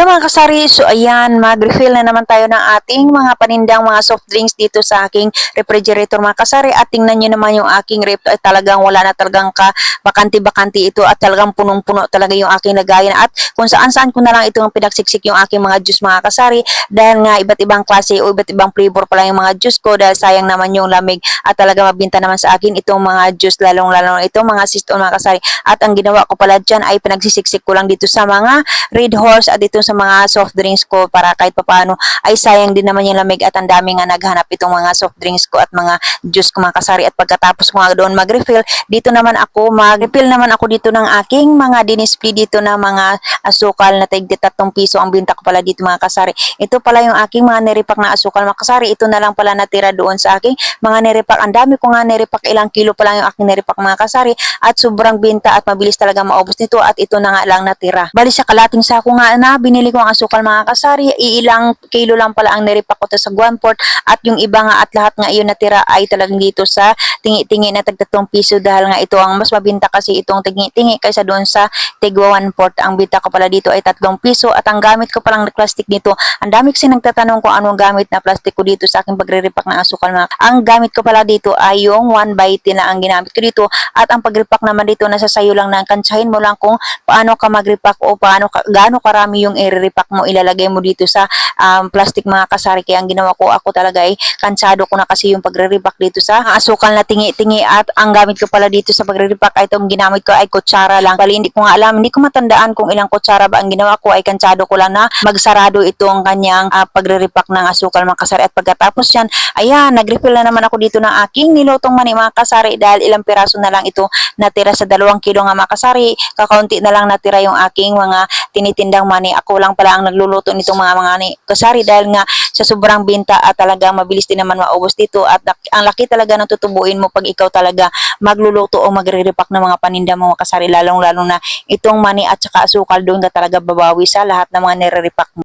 Hello mga kasari, so ayan, mag-refill na naman tayo ng ating mga panindang mga soft drinks dito sa aking refrigerator mga kasari. At tingnan nyo naman yung aking rep ay talagang wala na talagang ka bakanti-bakanti ito at talagang punong-puno talaga yung aking lagayan at kung saan-saan ko na lang itong pinaksiksik yung aking mga juice mga kasari. Dahil nga iba't ibang klase o iba't ibang flavor pala yung mga juice ko dahil sayang naman yung lamig at talaga mabinta naman sa akin itong mga juice lalong-lalong itong mga siston mga kasari. At ang ginawa ko pala dyan ay pinagsisiksik ko lang dito sa mga Red Horse at dito sa mga soft drinks ko para kahit papaano ay sayang din naman yung lamig at ang dami nga naghanap itong mga soft drinks ko at mga juice ko mga kasari. At pagkatapos ko nga doon mag-refill dito naman ako mag-refill naman ako dito ng aking mga dinisplay dito na mga asukal na tig 3 piso ang binta ko pala dito mga kasari. Ito pala yung aking mga neripak na asukal mga kasari. Ito na lang pala natira doon sa aking mga neripak ang dami ko nga neripak ilang kilo pa lang yung aking neripak mga kasari. At sobrang binta at mabilis talaga maubos nito at ito na nga lang natira. Bali sa kalating sako nga na binili ko ang asukal mga kasari iilang kilo lang pala ang neripak ko sa Guanport. At yung iba nga at lahat nga iyon natira ay talagang dito sa tingi-tingi na tagtatong piso dahil nga ito ang mas mabinta kasi itong tingi-tingi kaysa doon sa tigwa 1 port. Ang binta ko pala dito ay tatlong piso at ang gamit ko palang plastic dito ang dami kasi nagtatanong kung anong gamit na plastic ko dito sa aking pagre-repack ng asukal mga ang gamit ko pala dito ay yung 1 by 10 na ang ginamit ko dito at ang pag-repack naman dito nasa sayo lang na kantsahin mo lang kung paano ka mag-repack o paano ka, gaano karami yung i-repack mo ilalagay mo dito sa um, plastic mga kasari. Kaya ang ginawa ko ako talaga ay kansado ko na kasi yung pagre-repack dito sa asukal na tingi-tingi at ang gamit ko pala dito sa pagre-repack ay itong ginamit ko ay kutsara lang. Bali hindi ko nga alam hindi ko matandaan kung ilang kutsara ba ang ginawa ko. Ay kansado ko lang na magsarado itong kanyang uh, pagre-repack ng asukal mga kasari. At pagkatapos yan ayan nag-refill na naman ako dito ng aking nilutong mani mga kasari dahil ilang piraso na lang ito natira sa dalawang kilo nga mga kasari. Kakaunti na lang natira yung aking mga tinitindang mani. Ako lang pala ang nagluluto nitong mga mga ni kasari dahil nga sa sobrang binta at talaga mabilis din naman maubos dito at ang laki talaga ng tutubuin mo pag ikaw talaga magluluto o magre-repack ng mga paninda mo kasari lalong lalong na itong mani at saka asukal doon ka talaga babawi sa lahat ng mga nire-repack mo